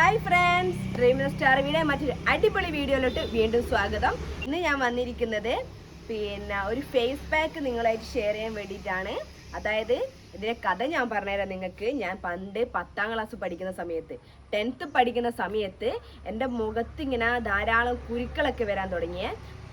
Hi friends dream star video മറ്റൊരു അടിപൊളി വീഡിയോയിലോട്ട് വീണ്ടും സ്വാഗതം. ഇന്ന് ഞാൻ വന്നിരിക്കുന്നത് പിന്നെ ഒരു ഫേസ് പാക്ക് നിങ്ങളായിട്ട് ഷെയർ ചെയ്യാൻ വേണ്ടിയിട്ടാണ്. അതായത് ഇതിന്റെ കഥ ഞാൻ പറഞ്ഞുതരാം നിങ്ങൾക്ക്. ഞാൻ പണ്ട് പത്താം ക്ലാസ് പഠിക്കുന്ന സമയത്ത് ടെൻത്ത് പഠിക്കുന്ന സമയത്ത് എന്റെ മുഖത്ത് ഇങ്ങനെ ധാരാളം കുരുക്കളൊക്കെ വരാൻ തുടങ്ങിയേ.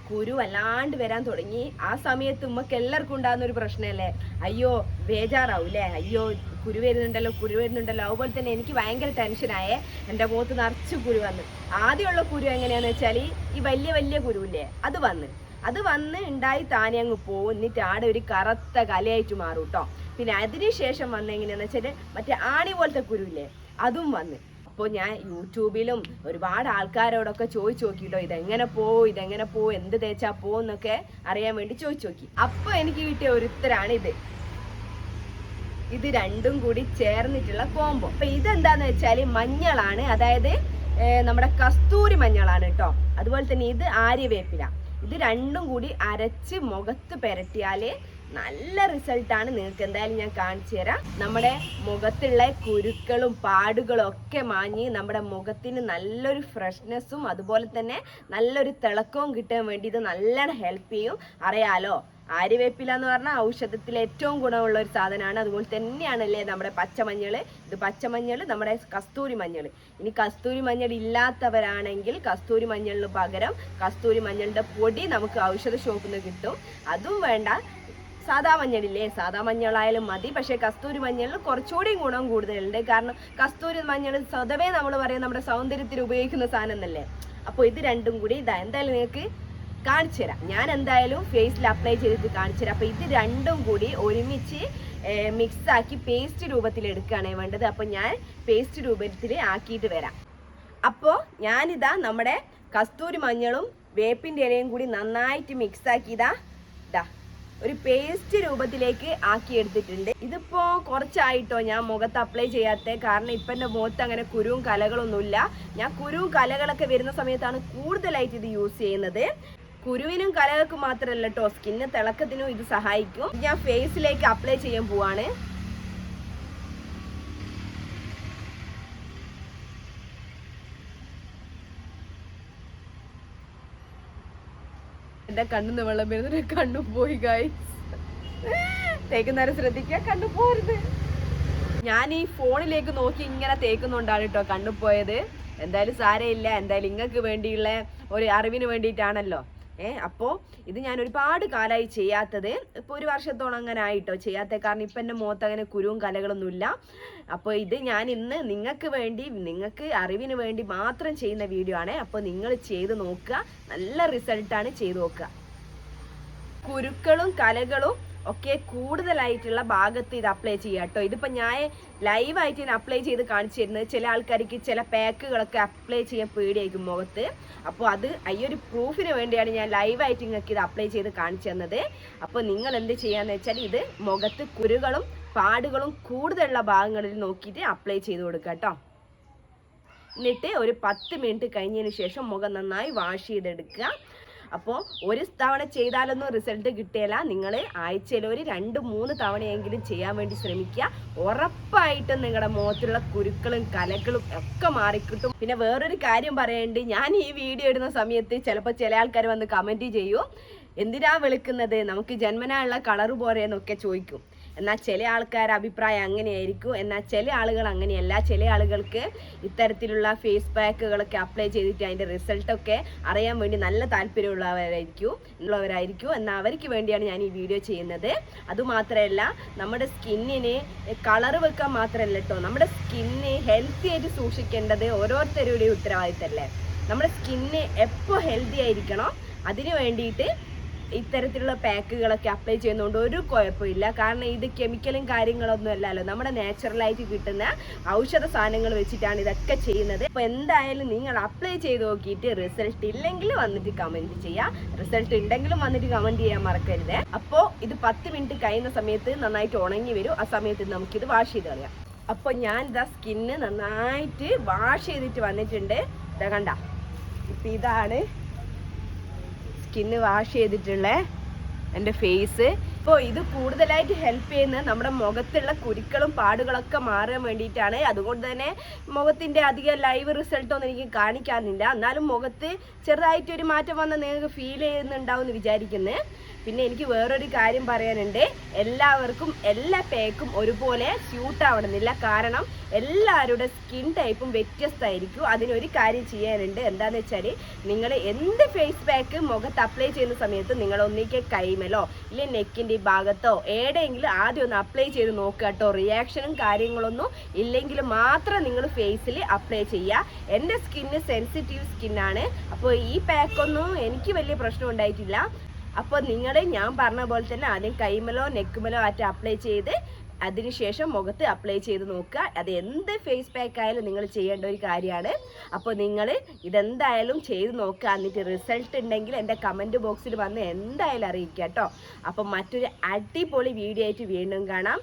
കുരു വല്ലാണ്ട് വരാൻ തുടങ്ങി. ആ സമയത്ത് ഉമ്മക്ക് എല്ലാവർക്കും ഉണ്ടാകുന്ന ഒരു പ്രശ്നമല്ലേ? അയ്യോ ബേജാറാവൂലേ അയ്യോ കുരു വരുന്നുണ്ടല്ലോ കുരു വരുന്നുണ്ടല്ലോ. അതുപോലെ തന്നെ എനിക്ക് ഭയങ്കര ടെൻഷനായേ എന്റെ മുഖത്ത് നിറച്ച് കുരു വന്ന്. ആദ്യമുള്ള കുരു എങ്ങനെയാണെന്ന് വെച്ചാൽ ഈ വലിയ വലിയ കുരുവില്ലേ അത് വന്ന്. അത് വന്ന് ഉണ്ടായി താനെ അങ്ങ് പോകും എന്നിട്ട് ആടെ ഒരു കറുത്ത കലയായിട്ട് മാറും കേട്ടോ പിന്നെ അതിനുശേഷം വന്ന എങ്ങനെയാന്ന് വെച്ചാൽ മറ്റേ ആണി പോലത്തെ കുരുവില്ലേ അതും വന്ന്. അപ്പോൾ ഞാൻ യൂട്യൂബിലും ഒരുപാട് ആൾക്കാരോടൊക്കെ ചോദിച്ചു നോക്കിട്ടോ ഇതെങ്ങനെ പോവും ഇതെങ്ങനെ പോവും എന്ത് തേച്ചാ പോവും എന്നൊക്കെ അറിയാൻ വേണ്ടി ചോദിച്ചു നോക്കി. അപ്പോൾ എനിക്ക് കിട്ടിയ ഒരു ഉത്തരാണ് ഇത്. ഇത് രണ്ടും കൂടി ചേർന്നിട്ടുള്ള കോംബോ അപ്പൊ ഇതെന്താന്ന് വെച്ചാൽ മഞ്ഞളാണ്. അതായത് നമ്മുടെ കസ്തൂരി മഞ്ഞളാണ് കേട്ടോ. അതുപോലെ തന്നെ ഇത് ആര്യവേപ്പില. ഇത് രണ്ടും കൂടി അരച്ച് മുഖത്ത് പെരട്ടിയാൽ നല്ല റിസൾട്ടാണ് നിങ്ങൾക്ക് എന്തായാലും ഞാൻ കാണിച്ചു തരാം. നമ്മുടെ മുഖത്തുള്ള കുരുക്കളും പാടുകളും ഒക്കെ മാഞ്ഞ് നമ്മുടെ മുഖത്തിന് നല്ലൊരു ഫ്രഷ്നെസ്സും അതുപോലെ തന്നെ നല്ലൊരു തിളക്കവും കിട്ടാൻ വേണ്ടി ഇത് നല്ലോണം ഹെൽപ്പ് ചെയ്യും. അറിയാലോ? ആര്യവേപ്പില എന്ന് പറഞ്ഞാൽ ഔഷധത്തിൽ ഏറ്റവും ഗുണമുള്ള ഒരു സാധനമാണ്. അതുപോലെ തന്നെയാണല്ലേ നമ്മുടെ പച്ചമഞ്ഞൾ ഇത് പച്ചമഞ്ഞൾ നമ്മുടെ കസ്തൂരി മഞ്ഞൾ ഇനി കസ്തൂരി മഞ്ഞൾ ഇല്ലാത്തവരാണെങ്കിൽ കസ്തൂരി മഞ്ഞളിന് പകരം കസ്തൂരി മഞ്ഞളുടെ പൊടി നമുക്ക് ഔഷധ ഷോപ്പിൽ നിന്ന് കിട്ടും. അതും വേണ്ട. സാദാ മഞ്ഞളില്ലേ? സാധാ മഞ്ഞളായാലും മതി. പക്ഷേ കസ്തൂരി മഞ്ഞളിൽ കുറച്ചുകൂടി ഗുണം കൂടുതലുണ്ട്. കാരണം കസ്തൂരി മഞ്ഞൾ സ്വതവേ നമ്മൾ പറയാം നമ്മുടെ സൗന്ദര്യത്തിൽ ഉപയോഗിക്കുന്ന സാധനം എന്നല്ലേ അപ്പോൾ ഇത് രണ്ടും കൂടി ഇതാ. എന്തായാലും നിങ്ങൾക്ക് കാണിച്ചു തരാം. ഞാൻ എന്തായാലും ഫേസിൽ അപ്ലൈ ചെയ്തിട്ട് കാണിച്ചു തരാം. അപ്പോൾ ഇത് രണ്ടും കൂടി ഒരുമിച്ച് മിക്സ് ആക്കി പേസ്റ്റ് രൂപത്തിൽ എടുക്കുകയാണ് വേണ്ടത്. അപ്പോൾ ഞാൻ പേസ്റ്റ് രൂപത്തിൽ ആക്കിയിട്ട് വരാം. അപ്പോൾ ഞാനിതാ നമ്മുടെ കസ്തൂരി മഞ്ഞളും വേപ്പിന്റെ ഇലയും കൂടി നന്നായിട്ട് മിക്സ് ആക്കിയതാ ഒരു പേസ്റ്റ് രൂപത്തിലേക്ക് ആക്കി എടുത്തിട്ടുണ്ട് ഇതിപ്പോ കുറച്ചായിട്ടോ ഞാൻ മുഖത്ത് അപ്ലൈ ചെയ്യാത്ത. കാരണം ഇപ്പൊ എന്റെ മുഖത്ത് അങ്ങനെ കുരുവും കലകളൊന്നുമില്ല. ഞാൻ കുരുവും കലകളൊക്കെ വരുന്ന സമയത്താണ് കൂടുതലായിട്ട് ഇത് യൂസ് ചെയ്യുന്നത്. കുരുവിനും കലകൾക്കും മാത്രമല്ല കേട്ടോ സ്കിന്ന് തിളക്കത്തിനും ഇത് സഹായിക്കും. ഞാൻ ഫേസിലേക്ക് അപ്ലൈ ചെയ്യാൻ പോവാണ്. എന്റെ കണ്ണിന്ന് വെള്ളം വരുന്ന കണ്ണു പോയി ഗായ്സ് തേക്കുന്നേരം ശ്രദ്ധിക്കുക കണ്ണു പോരുത്. ഞാൻ ഈ ഫോണിലേക്ക് നോക്കി ഇങ്ങനെ തേക്കുന്നുണ്ടാണ് കേട്ടോ കണ്ണു പോയത്. എന്തായാലും സാരയില്ല എന്തായാലും നിങ്ങൾക്ക് വേണ്ടിയുള്ള ഒരു അറിവിന് വേണ്ടിയിട്ടാണല്ലോ. ഏ അപ്പോൾ ഇത് ഞാൻ ഒരുപാട് കാലമായി ചെയ്യാത്തത്. ഇപ്പോൾ ഒരു വർഷത്തോളം അങ്ങനെ ആയിട്ടോ ചെയ്യാത്ത. കാരണം ഇപ്പം എന്റെ മുഖത്ത് അങ്ങനെ കുരുവും കലകളൊന്നുമില്ല. അപ്പോൾ ഇത് ഞാൻ ഇന്ന് നിങ്ങൾക്ക് വേണ്ടി നിങ്ങൾക്ക് അറിവിന് വേണ്ടി മാത്രം ചെയ്യുന്ന വീഡിയോ ആണ്. അപ്പോൾ നിങ്ങൾ ചെയ്ത് നോക്കുക. നല്ല റിസൾട്ടാണ് ചെയ്ത് നോക്കുക. കുരുക്കളും കലകളും ഒക്കെ കൂടുതലായിട്ടുള്ള ഭാഗത്ത് ഇത് അപ്ലൈ ചെയ്യുക കേട്ടോ. ഇതിപ്പോൾ ഞാൻ ലൈവായിട്ട് ഞാൻ അപ്ലൈ ചെയ്ത് കാണിച്ചു തരുന്നത് ചില ആൾക്കാർക്ക് ചില പാക്കുകളൊക്കെ അപ്ലൈ ചെയ്യാൻ പേടിയായിരിക്കും മുഖത്ത്. അപ്പോൾ അത് ഈ ഒരു പ്രൂഫിന് വേണ്ടിയാണ് ഞാൻ ലൈവായിട്ട് നിങ്ങൾക്ക് ഇത് അപ്ലൈ ചെയ്ത് കാണിച്ചു തന്നത്. അപ്പോൾ നിങ്ങൾ എന്ത് ചെയ്യാന്ന് വെച്ചാൽ ഇത് മുഖത്ത് കുരുകളും പാടുകളും കൂടുതലുള്ള ഭാഗങ്ങളിൽ നോക്കിയിട്ട് അപ്ലൈ ചെയ്ത് കൊടുക്കുക കേട്ടോ. എന്നിട്ട് ഒരു പത്ത് മിനിറ്റ് കഴിഞ്ഞതിന് ശേഷം മുഖം നന്നായി വാഷ് ചെയ്തെടുക്കുക. അപ്പോൾ ഒരു തവണ ചെയ്താലൊന്നും റിസൾട്ട് കിട്ടിയില്ല നിങ്ങൾ ആഴ്ചയിൽ ഒരു രണ്ട് മൂന്ന് തവണയെങ്കിലും ചെയ്യാൻ വേണ്ടി ശ്രമിക്കുക ഉറപ്പായിട്ടും നിങ്ങളുടെ മുഖത്തുള്ള കുരുക്കളും കലകളും ഒക്കെ മാറിക്കിട്ടും. പിന്നെ വേറൊരു കാര്യം പറയേണ്ടി. ഞാൻ ഈ വീഡിയോ ഇടുന്ന സമയത്ത് ചിലപ്പോൾ ചില ആൾക്കാർ വന്ന് കമന്റ് ചെയ്യും. എന്തിനാ വിളിക്കുന്നത്? നമുക്ക് ജന്മനായുള്ള കളറ് പോരെന്നൊക്കെ ചോദിക്കും. എന്നാൽ ചില ആൾക്കാരുടെ അഭിപ്രായം അങ്ങനെയായിരിക്കും. എന്നാൽ ചില ആളുകൾ അങ്ങനെയല്ല. ചില ആളുകൾക്ക് ഇത്തരത്തിലുള്ള ഫേസ് പാക്കുകളൊക്കെ അപ്ലൈ ചെയ്തിട്ട് അതിന്റെ റിസൾട്ടൊക്കെ അറിയാൻ വേണ്ടി നല്ല താല്പര്യമുള്ളവരായിരിക്കും ഉള്ളവരായിരിക്കും. എന്നാൽ അവർക്ക് വേണ്ടിയാണ് ഞാൻ ഈ വീഡിയോ ചെയ്യുന്നത്. അതുമാത്രമല്ല നമ്മുടെ സ്കിന്നിന് കളർ വെക്കാൻ മാത്രമല്ല കേട്ടോ നമ്മുടെ സ്കിന്ന് ഹെൽത്തി ആയിട്ട് സൂക്ഷിക്കേണ്ടത് ഓരോരുത്തരുടെയും ഉത്തരവാദിത്തമല്ലേ? നമ്മുടെ സ്കിന്ന് എപ്പോൾ ഹെൽത്തി ആയിരിക്കണം? അതിനു വേണ്ടിയിട്ട് ഇത്തരത്തിലുള്ള പാക്കുകളൊക്കെ അപ്ലൈ ചെയ്യുന്നതുകൊണ്ട് ഒരു കുഴപ്പമില്ല. കാരണം ഇത് കെമിക്കലും കാര്യങ്ങളൊന്നും അല്ലല്ലോ. നമ്മുടെ നാച്ചുറലായിട്ട് കിട്ടുന്ന ഔഷധ സാധനങ്ങൾ വെച്ചിട്ടാണ് ഇതൊക്കെ ചെയ്യുന്നത്. അപ്പോൾ എന്തായാലും നിങ്ങൾ അപ്ലൈ ചെയ്ത് നോക്കിയിട്ട് റിസൾട്ട് ഇല്ലെങ്കിൽ വന്നിട്ട് കമന്റ് ചെയ്യാം. റിസൾട്ട് ഉണ്ടെങ്കിലും വന്നിട്ട് കമന്റ് ചെയ്യാൻ മറക്കരുത്. അപ്പോൾ ഇത് പത്ത് മിനിറ്റ് കഴിയുന്ന സമയത്ത് നന്നായിട്ട് ഉണങ്ങി വരും. ആ സമയത്ത് നമുക്കിത് വാഷ് ചെയ്ത് കളയാം. അപ്പോൾ ഞാൻ ഇതാ സ്കിന്ന് നന്നായിട്ട് വാഷ് ചെയ്തിട്ട് വന്നിട്ടുണ്ട്. ഇതാ കണ്ട? ഇപ്പം ഇതാണ് സ്കിന്ന് വാഷ് ചെയ്തിട്ടുള്ള എന്റെ ഫേസ്. അപ്പോൾ ഇത് കൂടുതലായിട്ട് ഹെൽപ്പ് ചെയ്യുന്നത് നമ്മുടെ മുഖത്തുള്ള കുരുക്കളും പാടുകളൊക്കെ മാറാൻ വേണ്ടിയിട്ടാണ്. അതുകൊണ്ട് തന്നെ മുഖത്തിന്റെ അധികം ലൈവ് റിസൾട്ടൊന്നും എനിക്ക് കാണിക്കാനില്ല. എന്നാലും മുഖത്ത് ചെറുതായിട്ടൊരു മാറ്റം വന്ന നിങ്ങൾക്ക് ഫീൽ ചെയ്യുന്നുണ്ടാവും എന്ന് വിചാരിക്കുന്നത് പിന്നെ എനിക്ക് വേറൊരു കാര്യം പറയാനുണ്ട്. എല്ലാവർക്കും എല്ലാ പേക്കും ഒരുപോലെ സ്യൂട്ട് ആവണമെന്നില്ല. കാരണം എല്ലാവരുടെ സ്കിൻ ടൈപ്പും വ്യത്യസ്തമായിരിക്കും. അതിനൊരു കാര്യം ചെയ്യാനുണ്ട്. എന്താണെന്ന് വെച്ചാൽ നിങ്ങൾ എന്ത് ഫേസ് പാക്ക് മുഖത്ത് അപ്ലൈ ചെയ്യുന്ന സമയത്ത് നിങ്ങൾ ഒന്നിക്ക് കൈമലോ ഇല്ലെങ്കിൽ നെക്കിന്റെ ഭാഗത്തോ എവിടെയെങ്കിലും ആദ്യം ഒന്ന് അപ്ലൈ ചെയ്ത് നോക്കുക കേട്ടോ. റിയാക്ഷനും കാര്യങ്ങളൊന്നും ഇല്ലെങ്കിൽ മാത്രം നിങ്ങൾ ഫേസിൽ അപ്ലൈ ചെയ്യുക എന്റെ സ്കിന്ന് സെൻസിറ്റീവ് സ്കിന്നാണ് അപ്പോൾ ഈ പാക്കൊന്നും എനിക്ക് വലിയ പ്രശ്നം ഉണ്ടായിട്ടില്ല. അപ്പോൾ നിങ്ങളെ ഞാൻ പറഞ്ഞ പോലെ തന്നെ ആദ്യം കൈമലോ നെക്കുമലോ ആയിട്ട് അപ്ലൈ ചെയ്ത് അതിനുശേഷം മുഖത്ത് അപ്ലൈ ചെയ്ത് നോക്കുക. അത് എന്ത് ഫേസ് പാക്ക് ആയാലും നിങ്ങൾ ചെയ്യേണ്ട ഒരു കാര്യമാണ്. അപ്പോൾ നിങ്ങൾ ഇതെന്തായാലും ചെയ്ത് നോക്കുക. എന്നിട്ട് റിസൾട്ട് ഉണ്ടെങ്കിൽ എന്റെ കമന്റ് ബോക്സിൽ വന്ന് എന്തായാലും അറിയിക്കുക കേട്ടോ. അപ്പം മറ്റൊരു അടിപൊളി വീഡിയോ ആയിട്ട് വീണ്ടും കാണാം.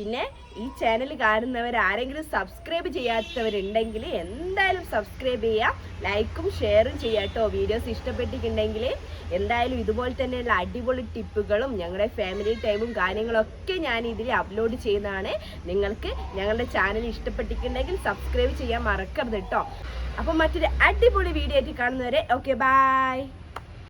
പിന്നെ ഈ ചാനൽ കാണുന്നവർ ആരെങ്കിലും സബ്സ്ക്രൈബ് ചെയ്യാത്തവരുണ്ടെങ്കിൽ എന്തായാലും സബ്സ്ക്രൈബ് ചെയ്യാം. ലൈക്കും ഷെയറും ചെയ്യാട്ടോ കേട്ടോ വീഡിയോസ് ഇഷ്ടപ്പെട്ടിട്ടുണ്ടെങ്കിൽ എന്തായാലും ഇതുപോലെ തന്നെയുള്ള അടിപൊളി ടിപ്പുകളും ഞങ്ങളുടെ ഫാമിലി ടൈമും കാര്യങ്ങളൊക്കെ ഞാൻ ഇതിൽ അപ്ലോഡ് ചെയ്യുന്നതാണ്. നിങ്ങൾക്ക് ഞങ്ങളുടെ ചാനൽ ഇഷ്ടപ്പെട്ടിട്ടുണ്ടെങ്കിൽ സബ്സ്ക്രൈബ് ചെയ്യാൻ മറക്കരുത് കേട്ടോ അപ്പം മറ്റൊരു അടിപൊളി വീഡിയോ ആയിട്ട് കാണുന്നവരെ ഓക്കെ ബൈ